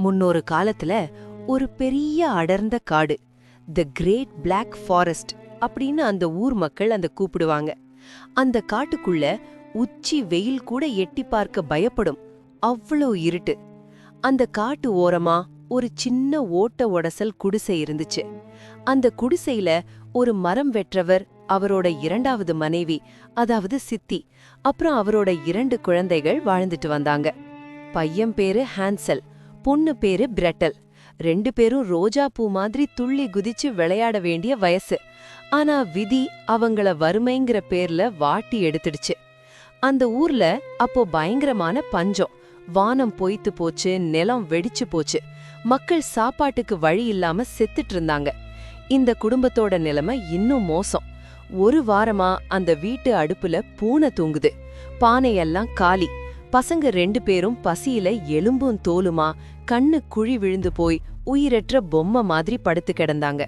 முன்னொரு காலத்துல ஒரு பெரிய அடர்ந்த காடு த கிரேட் பிளாக் ஃபாரஸ்ட் அப்படின்னு அந்த ஊர் மக்கள் அந்த கூப்பிடுவாங்க. அந்த காட்டுக்குள்ள உச்சி வெயில் கூட எட்டி பார்க்க பயப்படும். அவ்வளோ இருட்டு. அந்த காட்டு ஓரமா ஒரு சின்ன ஓட்ட உடசல் குடிசை இருந்துச்சு. அந்த குடிசையில ஒரு மரம் வெற்றவர் அவரோட இரண்டாவது மனைவி அதாவது சித்தி அப்புறம் அவரோட இரண்டு குழந்தைகள் வாழ்ந்துட்டு வந்தாங்க. பையன் பேரு ஹான்சல் பொண்ணு பேரு பிரெட்டல். ரெண்டு பேரும் ரோஜா பூ மாதிரி துள்ளி குதிச்சு விளையாட வேண்டிய வயசு. ஆனா விதி அவங்கள வறுமைங்கிற பேர்ல வாட்டி எடுத்துடுச்சு. அந்த ஊர்ல அப்போ பயங்கரமான பஞ்சம். வானம் பொய்த்து போச்சு நிலம் வெடிச்சு போச்சு. மக்கள் சாப்பாட்டுக்கு வழி இல்லாம செத்துட்டு இருந்தாங்க. இந்த குடும்பத்தோட நிலைமை இன்னும் மோசம். ஒரு வாரமா அந்த வீட்டு அடுப்புல பூனை தூங்குது. பானையெல்லாம் காலி. பசங்க ரெண்டு பேரும் பசியில எலும்பும் தோலுமா கண்ணு குழி விழுந்து போய் உயிரற்ற பொம்மை மாதிரி படுத்து கிடந்தாங்க.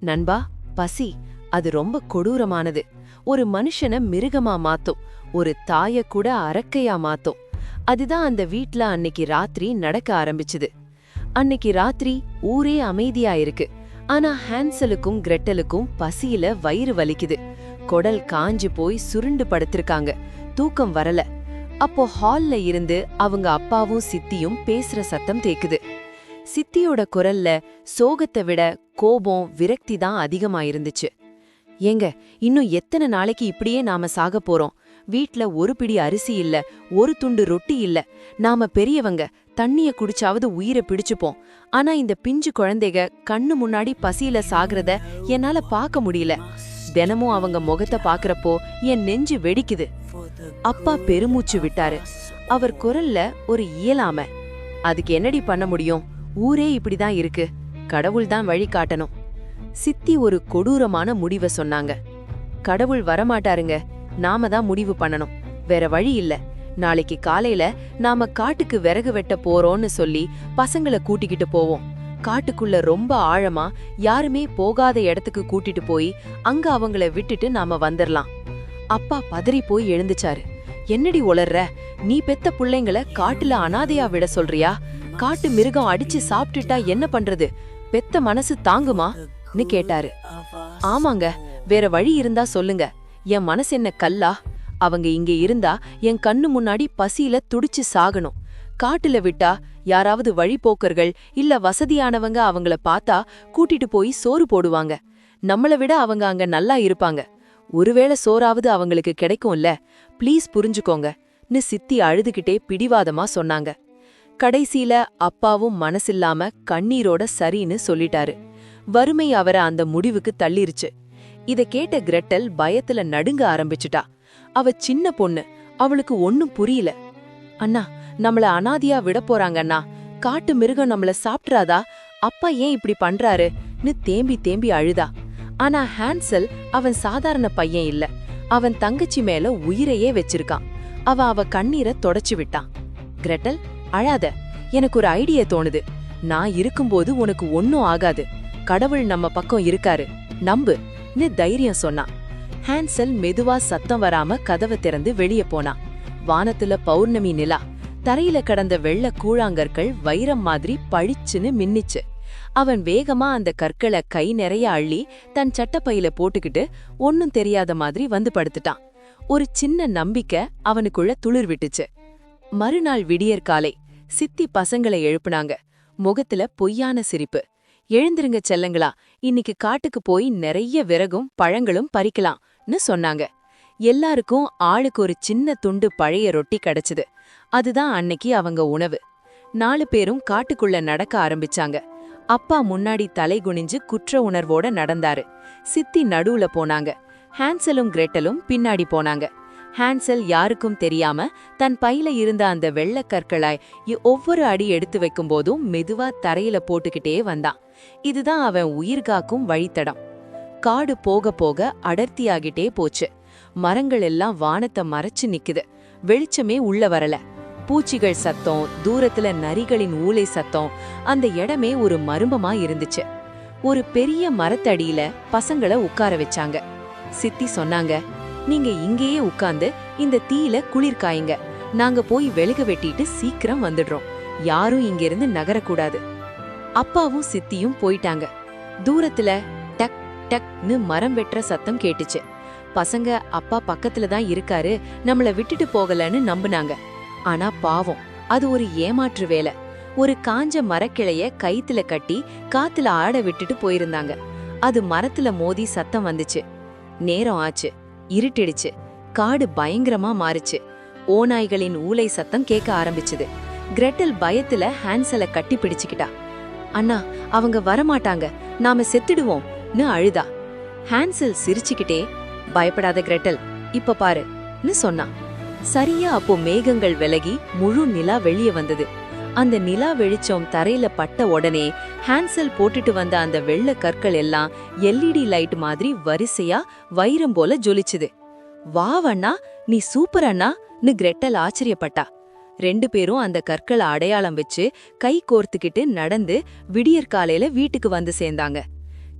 நண்பா பசி அது ரொம்ப கொடூரமானது. ஒரு மனுஷனை மிருகமா மாத்தும் ஒரு தாய கூட அரக்கையா மாத்தும். அதுதான் அந்த வீட்ல அன்னைக்கு ராத்திரி நடக்க ஆரம்பிச்சுது. அன்னைக்கு ராத்திரி ஊரே அமைதியா இருக்கு. ஆனா ஹான்சலுக்கும் கிரெட்டலுக்கும் பசியில வயிறு வலிக்குது. குடல் காஞ்சு போய் சுருண்டு படுத்திருக்காங்க. தூக்கம் வரல. அப்போ ஹால்ல இருந்து அவங்க அப்பாவும் சித்தியும் பேசுற சத்தம் கேக்குது. சித்தியோட குரல்ல சோகத்தை விட கோபம் விரக்தி தான் அதிகமாயிருந்துச்சு. ஏங்க இன்னும் எத்தனை நாளைக்கு இப்படியே நாம சாக போறோம்? வீட்ல ஒரு பிடி அரிசி இல்ல ஒரு துண்டு ரொட்டி இல்ல. நாம பெரியவங்க தண்ணிய குடிச்சாவது உயிரை பிடிச்சுப்போம். ஆனா இந்த பிஞ்சு குழந்தைக கண்ணு முன்னாடி பசியில சாகுறத என்னால பார்க்க முடியல. தினமும் அவங்க முகத்தை பாக்குறப்போ என் நெஞ்சு வெடிக்குது. அப்பா பெருமூச்சு விட்டாரு. அவர் குரல்ல ஒரு இயலாம அதுக்கு என்னடி பண்ண முடியும்? ஊரே இப்படிதான் இருக்கு. கடவுள் தான் வழி காட்டணும். சித்தி ஒரு கொடூரமான முடிவை சொன்னாங்க. கடவுள் வரமாட்டாருங்க. நாம தான் முடிவு பண்ணணும். வேற வழி இல்ல. நாளைக்கு காலையில நாம காட்டுக்கு விறகு வெட்ட போறோம்னு சொல்லி பசங்கள கூட்டிக்கிட்டு போவோம். காட்டுக்குள்ள ரொம்ப ஆழமா யாருமே போகாத இடத்துக்கு கூட்டிட்டு போய் அங்க அவங்கள விட்டுட்டு நாம வந்துரலாம். அப்பா பதறி போய் எழுந்துச்சாரு. என்னடி உளர்ற? நீ பெத்த பிள்ளைங்கள காட்டுல அனாதையா விட சொல்றியா? காட்டு மிருகம் அடிச்சு சாப்பிட்டுட்டா என்ன பண்றது? பெத்த மனசு தாங்குமான்னு கேட்டாரு. ஆமாங்க. வேற வழி இருந்தா சொல்லுங்க. என் மனசு என்ன கல்லா? அவங்க இங்க இருந்தா என் கண்ணு முன்னாடி பசியில துடிச்சு சாகணும். காட்டுல விட்டா யாராவது வழிபோக்கர்கள் இல்ல வசதியானவங்க அவங்கள பார்த்தா கூட்டிட்டு போய் சோறு போடுவாங்க. நம்மள விட அவங்க அங்க நல்லா இருப்பாங்க. ஒருவேளை சோறாவது அவங்களுக்கு கிடைக்கும்ல ப்ளீஸ் புரிஞ்சுக்கோங்கன்னு சித்தி அழுதுகிட்டே பிடிவாதமா சொன்னாங்க. கடைசியில அப்பாவும் மனசில்லாம கண்ணீரோட சரின்னு சொல்லிட்டாரு. வறுமை அவரை அந்த முடிவுக்கு தள்ளிருச்சு. இத கேட்ட கிரெட்டல் பயத்துல நடுங்க ஆரம்பிச்சுட்டா. அவ சின்ன பொண்ணு அவளுக்கு ஒன்னும் புரியல. அண்ணா நம்மள அனாதியா விட போறாங்கண்ணா காட்டு மிருகம் நம்மள சாப்பிட்றாதா? அப்பா ஏன் இப்படி பண்றாருன்னு தேம்பி தேம்பி அழுதா. ஆனா ஹான்சல் அவன் சாதாரண பையன் இல்ல. அவன் தங்கச்சி மேல உயிரையே வச்சிருக்கான். அவ அவ கண்ணீரை தொடச்சு விட்டான். கிரெட்டல் அழாத. எனக்கு ஒரு ஐடியா தோணுது. நான் இருக்கும்போது உனக்கு ஒன்னும் ஆகாது. கடவுள் நம்ம பக்கம் இருக்காரு. நம்பு. ன்னு தைரியம் சொன்னான். ஹான்சல் மெதுவா சத்தம் வராம கதவை திறந்து வெளிய போனான். வானத்துல பௌர்ணமி நிலா. தரையில கடந்த வெள்ள கூழாங்கற்கள் வைரம் மாதிரி பளிச்சுன்னு மின்னிச்சு. அவன் வேகமா அந்த கற்களை கை நிறைய அள்ளி தன் சட்டப்பையில போட்டுக்கிட்டு ஒன்னும் தெரியாத மாதிரி வந்து படுத்துட்டான். ஒரு சின்ன நம்பிக்கை அவனுக்குள்ள துளிர் விட்டுச்சு. மறுநாள் விடியற்காலை சித்தி பசங்களை எழுப்புனாங்க. முகத்துல பொய்யான சிரிப்பு. எழுந்திருங்க செல்லங்களா இன்னைக்கு காட்டுக்கு போய் நிறைய விறகும் பழங்களும் பறிக்கலாம்னு சொன்னாங்க. எல்லாருக்கும் ஆளுக்கு ஒரு சின்ன துண்டு பழைய ரொட்டி கிடைச்சது. அதுதான் அன்னைக்கு அவங்க உணவு. நாலு பேரும் காட்டுக்குள்ள நடக்க ஆரம்பிச்சாங்க. அப்பா முன்னாடி தலை குனிஞ்சு குற்ற உணர்வோட நடந்தாரு. சித்தி நடுவுல போனாங்க. ஹான்சலும் கிரெட்டலும் பின்னாடி போனாங்க. ஹான்சல் யாருக்கும் தெரியாம தன் பையில இருந்த அந்த வெள்ளை கற்களாய் ஒவ்வொரு அடி எடுத்து வைக்கும் போதும் மெதுவா தரையில போட்டுக்கிட்டே வந்தான். இதுதான் அவன் உயிர்காக்கும் வழித்தடம். காடு போக போக அடர்த்தியாகிட்டே போச்சு. மரங்கள் எல்லாம் வானத்தை மறைச்சு நிக்குது. வெளிச்சமே உள்ள வரல. பூச்சிகள் சத்தம் தூரத்துல நரிகளின் ஊளை சத்தம் அந்த இடமே ஒரு மரும்பமா இருந்துச்சு. ஒரு பெரிய மரத்தடியில பசங்கள உட்கார வச்சாங்க. சித்தி சொன்னாங்க நீங்க இங்கேயே உட்கார்ந்து இந்த தீயில குளிர் காயுங்க. நாங்க போய் வெளுக வெட்டிட்டு சீக்கிரம் வந்துடுறோம். யாரும் இங்கிருந்து நகரக்கூடாது. அப்பாவும் சித்தியும் போயிட்டாங்க. தூரத்துல டக் டக்னு மரம் வெட்டுற சத்தம் கேட்டுச்சு. பசங்க அப்பா பக்கத்துல தான் இருக்காரு நம்மள விட்டுட்டு போகலன்னு நம்புனாங்க. ஆனா பாவம். அது ஒரு ஏமாற்று வேலை. ஒரு காஞ்ச மரக்கிளைய கைத்துல கட்டி காத்துல ஆட விட்டுட்டு போயிருந்தாங்க. அது மரத்துல மோதி சத்தம் வந்துச்சு. நேரம் ஆச்சு. இருட்டிடுச்சு. காடு பயங்கரமா மாறுச்சு. ஓநாய்களின் ஊலை சத்தம் கேட்க ஆரம்பிச்சது. கிரெட்டல் பயத்துல ஹான்சல கட்டி பிடிச்சுக்கிட்டா. அண்ணா அவங்க வரமாட்டாங்க. நாம செத்துடுவோம்னு அழுதா. ஹான்சல் சிரிச்சுக்கிட்டே பயப்படாத கிரெட்டல் இப்ப பாருன்னு சொன்னான் சரியா அப்போ மேகங்கள் விலகி முழு நிலா வெளியே வந்தது. அந்த நிலா வெளிச்சம் தரையில பட்ட உடனே ஹான்சல் போட்டுட்டு வந்த அந்த வெள்ள கற்கள் எல்லாம் எல்இடி லைட் மாதிரி வரிசையா வைரம் போல ஜொலிச்சுது. வாவ் அண்ணா நீ சூப்பர் அண்ணான்னு கிரெட்டல் ஆச்சரியப்பட்டா. ரெண்டு பேரும் அந்த கற்களை அடையாளம் வச்சு கை கோர்த்துக்கிட்டு நடந்து விடியற்காலையில வீட்டுக்கு வந்து சேர்ந்தாங்க.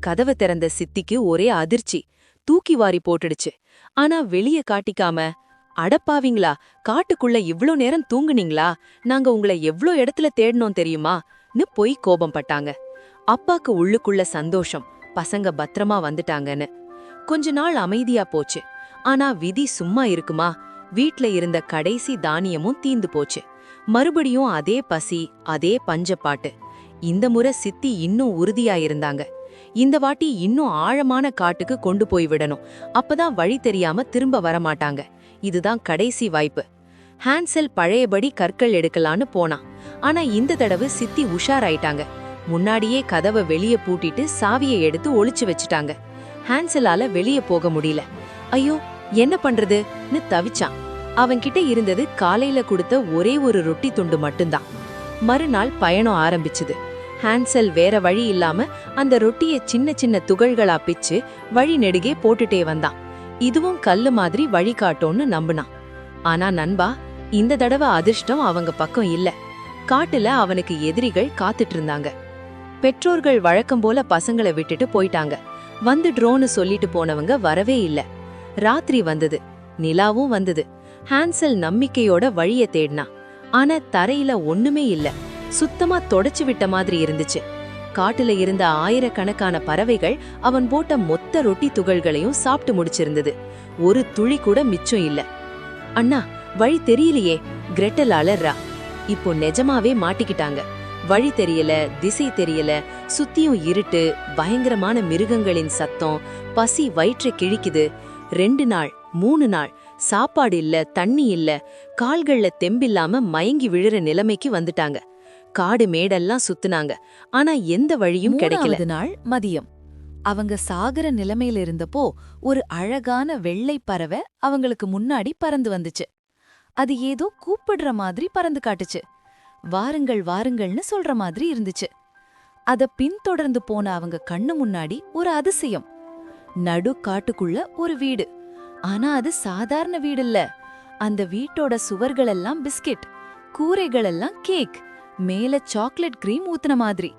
கதவை திறந்த சித்திக்கு ஒரே அதிர்ச்சி. தூக்கி வாரி போட்டுடுச்சு. ஆனா வெளிய காட்டிக்காம அடப்பாவீங்களா? காட்டுக்குள்ள இவ்ளோ நேரம் தூங்குனீங்களா? நாங்க உங்களை எவ்ளோ இடத்துல தேடணும் தெரியுமான்னு பொய் கோபம் பட்டாங்க. அப்பாக்கு உள்ளுக்குள்ள சந்தோஷம். பசங்க பத்திரமா வந்துட்டாங்கன்னு. கொஞ்ச நாள் அமைதியா போச்சு. ஆனா விதி சும்மா இருக்குமா? வீட்ல இருந்த கடைசி தானியமும் தீந்து போச்சு. மறுபடியும் அதே பசி அதே பஞ்சப்பாட்டு. இந்த முறை சித்தி இன்னும் உறுதியா இருந்தாங்க. இந்த வாட்டி இன்னும் ஆழமான காட்டுக்கு கொண்டு போய் விடணும். அப்பதான் வழி தெரியாம திரும்ப வரமாட்டாங்க. இதுதான் கடைசி வாய்ப்பு. ஹான்செல் பழையபடி கற்கள் எடுக்கலான்னு போனான் ஆனா இந்த தடவை சித்தி உஷாராயிட்டாங்க. முன்னாடியே கதவை வெளியே பூட்டிட்டு சாவியை எடுத்து ஒளிச்சு வச்சுட்டாங்க. ஹான்சலால வெளியே போக முடியல. ஐயோ என்ன பண்றதுன்னு தவிச்சான். அவன்கிட்ட இருந்தது காலையில கொடுத்த ஒரே ஒரு ரொட்டி துண்டு மட்டும்தான். மறுநாள் பயணம் ஆரம்பிச்சுது. ஹான்சல் வேற வழி இல்லாம அந்த ரொட்டிய சின்ன சின்ன துகள்களா பிச்சு வழி நெடுகே போட்டுட்டே வந்தான். இதுவும் கல்லு மாதிரி வழி காட்டோன்னு நம்புனான். ஆனா நண்பா இந்த தடவை அதிர்ஷ்டம் அவங்க பக்கம் இல்ல. காட்டுல அவனுக்கு எதிரிகள் காத்துட்டு இருந்தாங்க. பெற்றோர்கள் வழக்கம் போல பசங்களை விட்டுட்டு போயிட்டாங்க. வந்துடுறோன்னு சொல்லிட்டு போனவங்க வரவே இல்ல. ராத்திரி வந்தது. நிலாவும் வந்தது. ஹான்சல் நம்பிக்கையோட வழிய தேடினா. ஆனா தரையில ஒண்ணுமே இல்ல. சுத்தமா தொடச்சு விட்ட மாதிரி இருந்துச்சு. காட்டுல இருந்த ஆயிரக்கணக்கான பறவைகள் அவன் போட்ட மொத்த ரொட்டி துகள்களையும் சாப்பிட்டு முடிச்சிருந்தது. ஒரு துளி கூட மிச்சம் இல்ல. அண்ணா வழி தெரியலையே. கிரெட்டல் அலர்றா இப்போ நெஜமாவே மாட்டிக்கிட்டாங்க. வழி தெரியல திசை தெரியல சுத்தியும் இருட்டு பயங்கரமான மிருகங்களின் சத்தம் பசி வயிற்றை கிழிக்குது. ரெண்டு நாள் மூணு நாள் சாப்பாடு இல்ல தண்ணி இல்ல கால்கள்ல தெம்பில்லாம மயங்கி விழுற நிலைமைக்கு வந்துட்டாங்க. காடு மேடெல்லாம் சுத்துனாங்க. ஆனா எந்த வழியும் கிடைக்கல. நாள் மதியம். அவங்க சாகர நிலைமையில இருந்தப்போ ஒரு அழகான வெள்ளை பறவை அவங்களுக்கு முன்னாடி பறந்து வந்துச்சு. அது ஏதோ கூப்பிடுற மாதிரி பறந்து காட்டுச்சு. வாருங்கள் வாருங்கள்னு சொல்ற மாதிரி இருந்துச்சு. அத பின்தொடர்ந்து போன அவங்க கண்ணு முன்னாடி ஒரு அதிசயம். நடு காட்டுக்குள்ள ஒரு வீடு. ஆனா அது சாதாரண வீடு இல்ல. அந்த வீட்டோட சுவர்கள் எல்லாம் பிஸ்கெட் கூரைகள் எல்லாம் கேக். மேல சாக்லேட் கிரீம் ஊத்துன மாதிரி.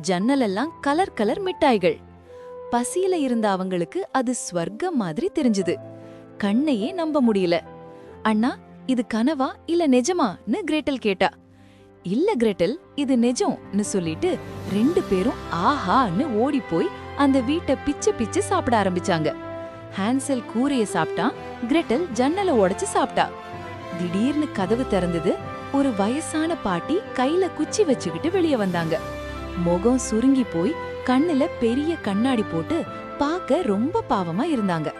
ஜன்னல் எல்லாம் கலர் கலர் மிட்டாய்கள். பசியில இருந்த அவங்களுக்கு அது ஸ்வர்க்கம் மாதிரி தெரிஞ்சுது. கண்ணையே நம்ப முடியல. அண்ணா இது கனவா இல்ல நிஜமான்னு கிரேட்டல் கேட்டா. இல்ல கிரேட்டல் இது நிஜம்னு சொல்லிட்டு ரெண்டு பேரும் ஆஹான்னு ஓடி போய் அந்த வீட்டை பிச்சு பிச்சு சாப்பிட ஆரம்பிச்சாங்க. ஹான்சல் கூரைய சாப்பிட்டான் கிரெட்டல் ஜன்னலை உடைச்சு சாப்பிட்டா. திடீர்னு கதவு திறந்தது ஒரு வயசான பாட்டி கையில குச்சி வச்சுக்கிட்டு வெளிய வந்தாங்க. முகம் சுருங்கி போய் கண்ணுல பெரிய கண்ணாடி போட்டு பார்க்க ரொம்ப பாவமா இருந்தாங்க.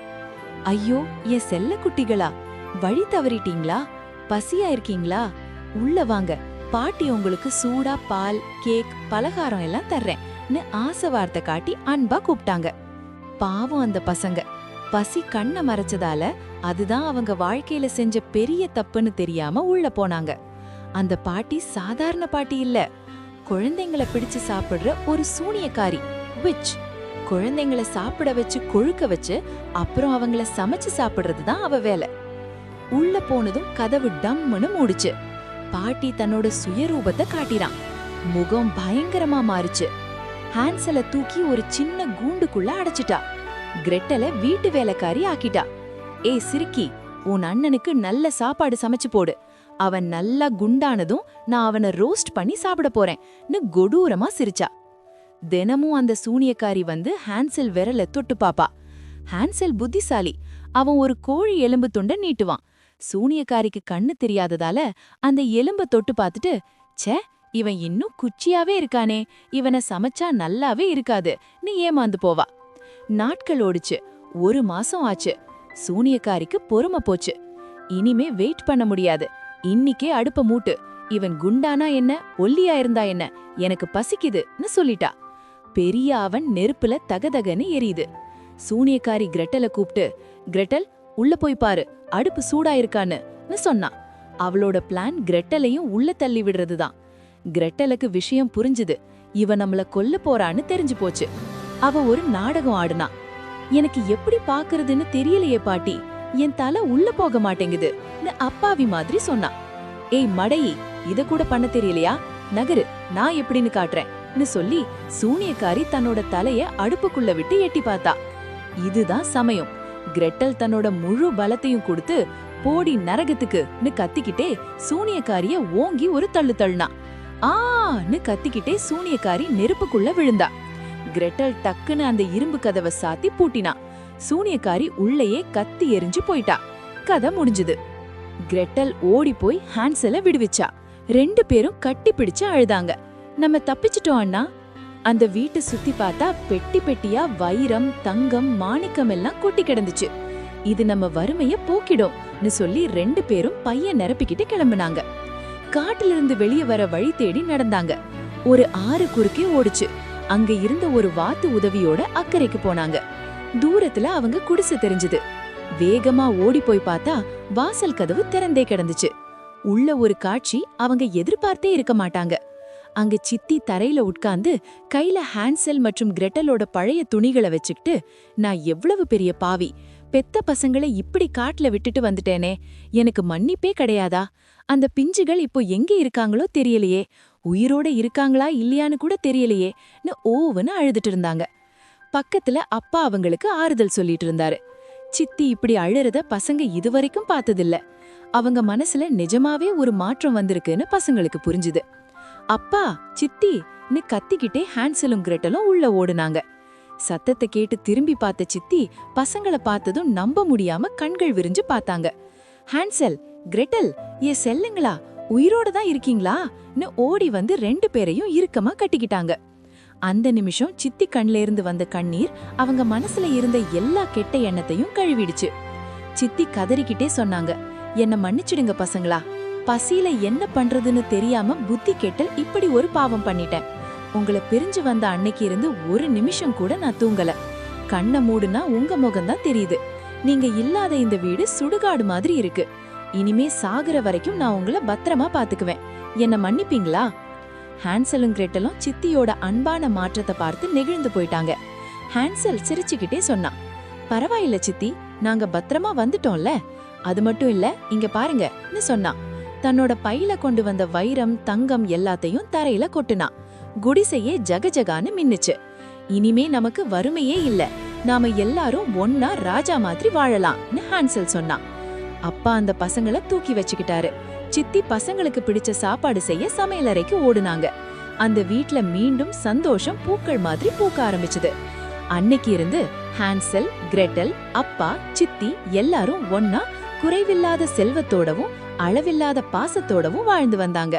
ஐயோ என் செல்ல குட்டிகளா? வழி தவறிட்டீங்களா? பசியா இருக்கீங்களா? உள்ள வாங்க. பாட்டி உங்களுக்கு சூடா பால் கேக் பலகாரம் எல்லாம் தர்றேன்னு ஆசை வார்த்தை காட்டி அன்பா கூப்பிட்டாங்க. பாவம் அந்த பசங்க. பசி கண்ணை மறைச்சதால அதுதான் அவங்க வாழ்க்கையில செஞ்ச பெரிய தப்புன்னு தெரியாம உள்ள போனாங்க. அந்த பாட்டி சாதாரண பாட்டி இல்ல. குழந்தைங்களை பிடிச்சு சாப்பிடுற ஒரு சூனியக்காரி விச் குழந்தைங்களை சாப்பிட வச்சு கொழுக்க வச்சு அப்புறம் அவங்கள சமைச்சு சாப்பிடுறது தான் அவ வேலை. உள்ள போனதும் கதவு டம்முன்னு மூடுச்சு. பாட்டி தன்னோட சுயரூபத்தை காட்டினான் முகம் பயங்கரமா மாறுச்சு. ஹான்சல தூக்கி ஒரு சின்ன கூண்டுக்குள்ள அடைச்சிட்டா. கிரெட்டல வீட்டு வேலைக்காரி ஆக்கிட்டா. ஏய் சிரிக்கி உன் அண்ணனுக்கு நல்ல சாப்பாடு சமைச்சு போடு. அவன் நல்லா குண்டானதும் நான் அவனை ரோஸ்ட் பண்ணி சாப்பிட போறேன்னு கொடூரமா சிரிச்சா. தினமும் அந்த சூனியக்காரி வந்து ஹான்செல் விரல தொட்டு பாப்பா. ஹான்செல் புத்திசாலி. அவன் ஒரு கோழி எலும்பு துண்ட நீட்டுவான். சூனியக்காரிக்கு கண்ணு தெரியாததால அந்த எலும்ப தொட்டு பார்த்துட்டு ச்சே இவன் இன்னும் குச்சியாவே இருக்கானே. இவனை சமைச்சா நல்லாவே இருக்காது. நீ ஏமாந்து போவா. நாட்கள் ஓடுச்சு. ஒரு மாசம் ஆச்சு. சூனியக்காரிக்கு பொறுமை போச்சு. இனிமே வெயிட் பண்ண முடியாது. இன்னிக்கே அடுப்ப மூட்டு. இவன் குண்டானா என்ன? ஒல்லியா இருந்தா என்ன? எனக்கு பசிக்குதுன்னு சொல்லிட்டா. பெரிய அவன் நெருப்புல தகதகன்னு எரியுது. சூனியக்காரி கிரெட்டல கூப்பிட்டு கிரெட்டல் உள்ள போய் பாரு. அடுப்பு சூடாயிருக்கான்னு சொன்னான் அவளோட பிளான் கிரெட்டலையும் உள்ள தள்ளி விடுறதுதான். கிரெட்டலுக்கு விஷயம் புரிஞ்சுது. இவ நம்மள கொல்ல போறான்னு தெரிஞ்சு போச்சு. அவ ஒரு நாடகம் ஆடுனா. எனக்கு எப்படி பாக்குறதுன்னு தெரியலையே பாட்டி. என் தலை உள்ள போக மாட்டேங்குது. அப்பாவி மாதிரி சொன்னா. ஏய் மடையி இத கூட பண்ண தெரியலையா? நகரு நான் எப்படின்னு காட்டுறேன்னு சொல்லி சூனியக்காரி தன்னோட தலைய அடுப்புக்குள்ள விட்டு எட்டி பார்த்தா. இதுதான் சமயம். கிரெட்டல் தன்னோட முழு பலத்தையும் கொடுத்து போடி நரகத்துக்குன்னு கத்திக்கிட்டே சூனியக்காரிய ஓங்கி ஒரு தள்ளு தள்ளுனா. ஆன்னு கத்திக்கிட்டே சூனியக்காரி நெருப்புக்குள்ள விழுந்தா. கிரெட்டல் டக்குன்னு அந்த இரும்பு கதவை சாத்தி பூட்டினா. சூனியக்காரி உள்ளேயே கத்தி எரிஞ்சு போயிட்டா. கதை முடிஞ்சுது. கிரெட்டல் ஓடி போய் ஹான்சல விடுவிச்சா. ரெண்டு பேரும் கட்டி பிடிச்சு அழுதாங்க. நம்ம தப்பிச்சிட்டோம் அண்ணா. அந்த வீட்டை சுத்தி பார்த்தா பெட்டி பெட்டியா வைரம் தங்கம் மாணிக்கம் எல்லாம் கொட்டி கிடந்துச்சு. இது நம்ம வறுமைய போக்கிடும்னு சொல்லி ரெண்டு பேரும் பைய நிரப்பிக்கிட்டு கிளம்புனாங்க. காட்டுல இருந்து வெளியே வர வழி தேடி நடந்தாங்க. ஒரு ஆறு குறுக்கே ஓடுச்சு. அங்க இருந்த ஒரு வாத்து உதவியோட அக்கறைக்கு போனாங்க. தூரத்துல அவங்க குடிசை தெரிஞ்சது. வேகமா ஓடி போய் பார்த்தா வாசல் கதவு திறந்தே கிடந்துச்சு. உள்ள ஒரு காட்சி அவங்க எதிர்பார்த்தே இருக்க மாட்டாங்க. அங்க சித்தி தரையில உட்கார்ந்து கையில ஹான்செல் மற்றும் கிரெட்டலோட பழைய துணிகளை வச்சுக்கிட்டு நான் எவ்வளவு பெரிய பாவி. பெத்த பசங்களை இப்படி காட்டுல விட்டுட்டு வந்துட்டேனே. எனக்கு மன்னிப்பே கிடையாதா? அந்த பிஞ்சுகள் இப்போ எங்க இருக்காங்களோ தெரியலையே. உயிரோட இருக்காங்களா இல்லையான்னு கூட தெரியலையேன்னு ஓவன்னு அழுதுட்டு இருந்தாங்க. பக்கத்துல அப்பா அவங்களுக்கு ஆறுதல் சொல்லிட்டு இருந்தாரு. சித்தி இப்படி அழுறத பசங்க இதுவரைக்கும் பார்த்ததில்ல. அவங்க மனசுல நிஜமாவே ஒரு மாற்றம் வந்திருக்குன்னு பசங்களுக்கு புரிஞ்சுது. அப்பா சித்தின்னு கத்திக்கிட்டே ஹான்சலும் கிரெட்டலும் உள்ள ஓடுனாங்க. சத்தத்தை கேட்டு திரும்பி பார்த்த சித்தி பசங்கள பார்த்ததும் நம்ப முடியாம கண்கள் விரிஞ்சு பார்த்தாங்க. ஹான்சல் கிரெட்டல் ஏ செல்லுங்களா உயிரோட தான் இருக்கீங்களான்னு ஓடி வந்து ரெண்டு பேரையும் இறுக்கமா கட்டிக்கிட்டாங்க. அந்த நிமிஷம் சித்தி கண்ல இருந்து வந்த கண்ணீர் அவங்க மனசுல இருந்த எல்லா கெட்ட எண்ணத்தையும் கழுவிடுச்சு. சித்தி கதறிக்கிட்டே சொன்னாங்க என்ன மன்னிச்சிடுங்க பசங்களா பசியில என்ன பண்றதுன்னு தெரியாம புத்தி கெட்டல் இப்படி ஒரு பாவம் பண்ணிட்டேன். உங்களை பிரிஞ்சு வந்த அன்னைக்கு இருந்து ஒரு நிமிஷம் கூட நான் தூங்கல. கண்ணை மூடுனா உங்க முகம்தான் தெரியுது. நீங்க இல்லாத இந்த வீடு சுடுகாடு மாதிரி இருக்கு. இனிமே சாகுற வரைக்கும் நான் உங்களை பத்திரமா பாத்துக்குவேன். என்ன மன்னிப்பீங்களா? ஹான்சலும் கிரெட்டலும் சித்தியோட அன்பான மாற்றத்தை பார்த்து நெகிழ்ந்து போயிட்டாங்க. ஹான்சல் சிரிச்சுக்கிட்டே சொன்னான் பரவாயில்ல சித்தி நாங்க பத்திரமா வந்துட்டோம்ல. அது மட்டும் இல்ல இங்க பாருங்கன்னு சொன்னான். தன்னோட பையில கொண்டு வந்த வைரம் தங்கம் எல்லாத்தையும் தரையில கொட்டுனான் குடிசையே ஜகஜகான்னு மின்னுச்சு. இனிமே நமக்கு வறுமையே இல்ல. நாம எல்லாரும் ஒன்னா ராஜா மாதிரி வாழலாம்னு ஹான்சல் சொன்னான். அப்பா அந்த பசங்களை தூக்கி வச்சுக்கிட்டாரு. சித்தி பசங்களுக்கு பிடிச்ச சாப்பாடு செய்ய சமையலறைக்கு ஓடுனாங்க. அந்த வீட்ல மீண்டும் சந்தோஷம் பூக்கள் மாதிரி பூக்க ஆரம்பிச்சது. அன்னைக்கு இருந்து ஹான்சல் கிரெட்டல் அப்பா சித்தி எல்லாரும் ஒன்னா குறைவில்லாத செல்வத்தோடவும் அளவில்லாத பாசத்தோடவும் வாழ்ந்து வந்தாங்க.